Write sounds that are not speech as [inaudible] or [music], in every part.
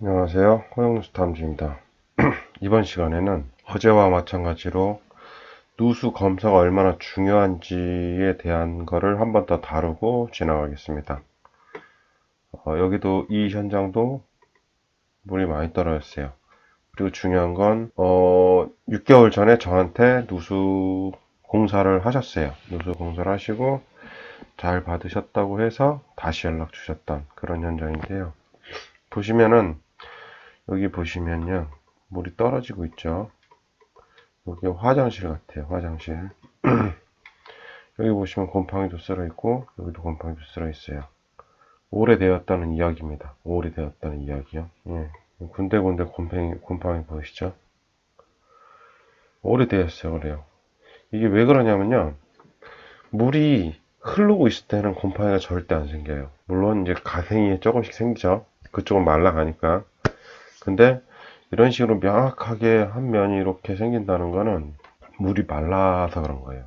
안녕하세요. 호영누스 탐지입니다. [clears throat] 이번 시간에는 어제와 마찬가지로 누수 검사가 얼마나 중요한지에 대한 거를 한번 더 다루고 지나가겠습니다. 어, 여기도 이 현장도 물이 많이 떨어졌어요. 그리고 중요한 건 어, 6개월 전에 저한테 누수 공사를 하셨어요. 누수 공사를 하시고 잘 받으셨다고 해서 다시 연락 주셨던 그런 현장인데요. 보시면은 여기 보시면요. 물이 떨어지고 있죠. 여기 화장실 같아요. 화장실. [clears throat] 여기 보시면 곰팡이도 쓸어 있고 여기도 곰팡이도 쓸어 있어요. 오래되었다는 이야기입니다. 오래되었다는 이야기요. 예. 군데군데 곰팡이, 곰팡이 보이시죠? 오래되었어요. 그래요. 이게 왜 그러냐면요. 물이 흐르고 있을 때는 곰팡이가 절대 안 생겨요. 물론 이제 가생이 조금씩 생기죠. 그쪽은 말라가니까. 근데 이런 식으로 명확하게 한 면이 이렇게 생긴다는 거는 물이 말라서 그런 거예요.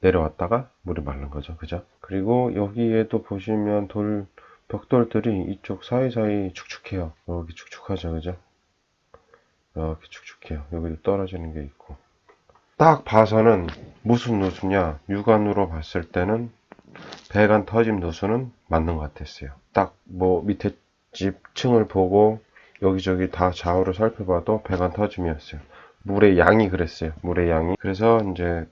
내려왔다가 물이 마른 거죠. 그죠? 그리고 여기에도 보시면 돌, 벽돌들이 이쪽 사이사이 축축해요. 여기 축축하죠. 그죠? 이렇게 축축해요. 여기도 떨어지는 게 있고. 딱 봐서는 무슨 누수냐? 육안으로 봤을 때는 배관 터짐 누수는 맞는 것 같았어요. 딱 뭐 밑에 집 층을 보고 여기저기 다 좌우를 살펴봐도 배관 터짐이었어요. 물의 양이 그랬어요. 물의 양이. 그래서 이제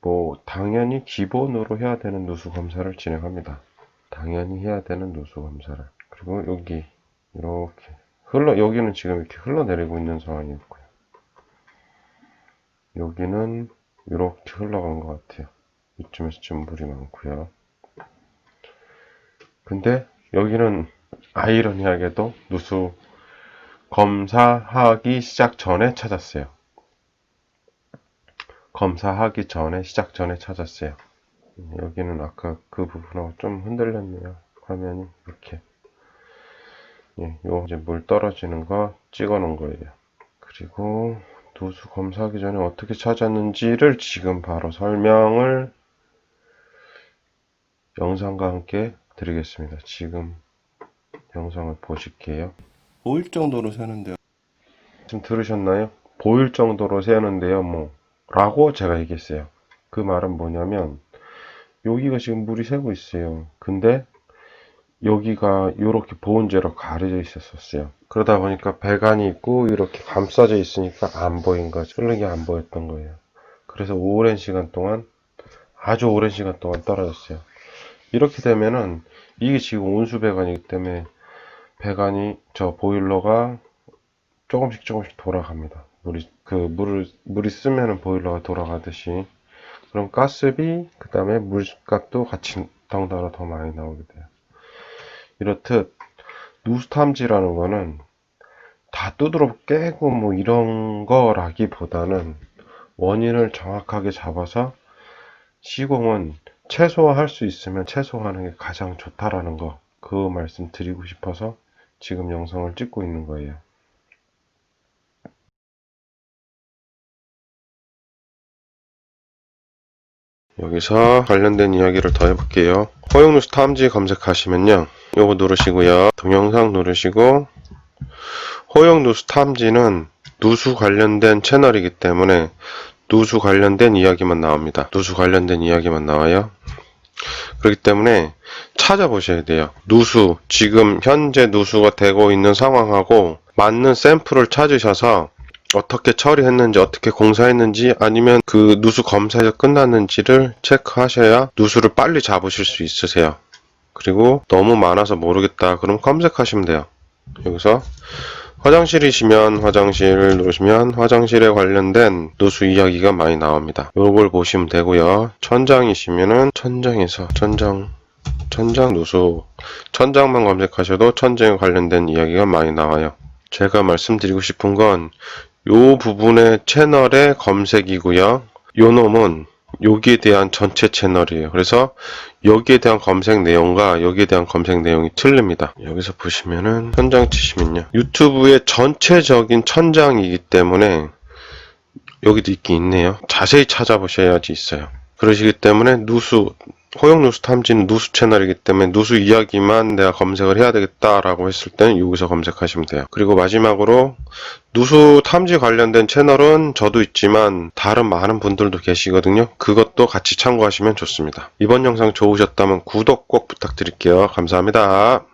뭐 당연히 기본으로 해야 되는 누수 검사를 진행합니다. 당연히 해야 되는 누수 검사를. 그리고 여기 이렇게 흘러 여기는 지금 이렇게 흘러내리고 있는 상황이었고요. 여기는 이렇게 흘러간 것 같아요. 이쯤에서 좀 물이 많고요. 근데 여기는 아이러니하게도 누수 검사하기 시작 전에 찾았어요. 검사하기 전에 시작 전에 찾았어요. 여기는 아까 그 부분하고 좀 흔들렸네요. 화면이 이렇게. 예, 요 이제 물 떨어지는 거 찍어 놓은 거예요. 그리고 누수 검사하기 전에 어떻게 찾았는지를 지금 바로 설명을 영상과 함께 드리겠습니다. 지금 영상을 보실게요. 보일 정도로 세는데요. 지금 들으셨나요? 보일 정도로 세는데요, 뭐. 라고 제가 얘기했어요. 그 말은 뭐냐면, 여기가 지금 물이 새고 있어요. 근데, 여기가 이렇게 보온재로 가려져 있었어요. 그러다 보니까 배관이 있고, 이렇게 감싸져 있으니까 안 보인 거죠. 흐르게 안 보였던 거예요. 그래서 오랜 시간 동안, 아주 오랜 시간 동안 떨어졌어요. 이렇게 되면은, 이게 지금 온수 배관이기 때문에, 배관이 저 보일러가 조금씩 조금씩 돌아갑니다. 물이 그 물을 물이 쓰면은 보일러가 돌아가듯이 그럼 가스비 그 다음에 물값도 같이 덩달아 더 많이 나오게 돼요. 이렇듯 누수탐지라는 거는 다 두드러 깨고 뭐 이런 거라기보다는 원인을 정확하게 잡아서 시공은 최소화할 수 있으면 최소화하는 게 가장 좋다라는 거 그 말씀 드리고 싶어서 지금 영상을 찍고 있는 거예요. 여기서 관련된 이야기를 더 해볼게요. 허용누수 탐지 검색하시면요. 요거 누르시고요. 동영상 누르시고 허용누수 탐지는 누수 관련된 채널이기 때문에 누수 관련된 이야기만 나옵니다. 누수 관련된 이야기만 나와요. 그렇기 때문에 찾아보셔야 돼요. 누수, 지금 현재 누수가 되고 있는 상황하고 맞는 샘플을 찾으셔서 어떻게 처리했는지, 어떻게 공사했는지, 아니면 그 누수 검사가 끝났는지를 체크하셔야 누수를 빨리 잡으실 수 있으세요. 그리고 너무 많아서 모르겠다. 그럼 검색하시면 돼요. 여기서 화장실이시면 화장실을 누르시면 화장실에 관련된 누수 이야기가 많이 나옵니다. 요걸 보시면 되고요. 천장이시면은 천장에서 천장 천장 누수 천장만 검색하셔도 천장에 관련된 이야기가 많이 나와요. 제가 말씀드리고 싶은 건 요 부분의 채널의 검색이고요. 요 놈은 여기에 대한 전체 채널이에요. 그래서 여기에 대한 검색 내용과 여기에 대한 검색 내용이 틀립니다. 여기서 보시면은 천장 치시면요. 유튜브의 전체적인 천장이기 때문에 여기도 있긴 있네요. 자세히 찾아보셔야지 있어요. 그러시기 때문에 누수 허용 누수 탐지는 누수 채널이기 때문에 누수 이야기만 내가 검색을 해야 되겠다라고 했을 때는 여기서 검색하시면 돼요. 그리고 마지막으로 누수 탐지 관련된 채널은 저도 있지만 다른 많은 분들도 계시거든요. 그것도 같이 참고하시면 좋습니다. 이번 영상 좋으셨다면 구독 꼭 부탁드릴게요. 감사합니다.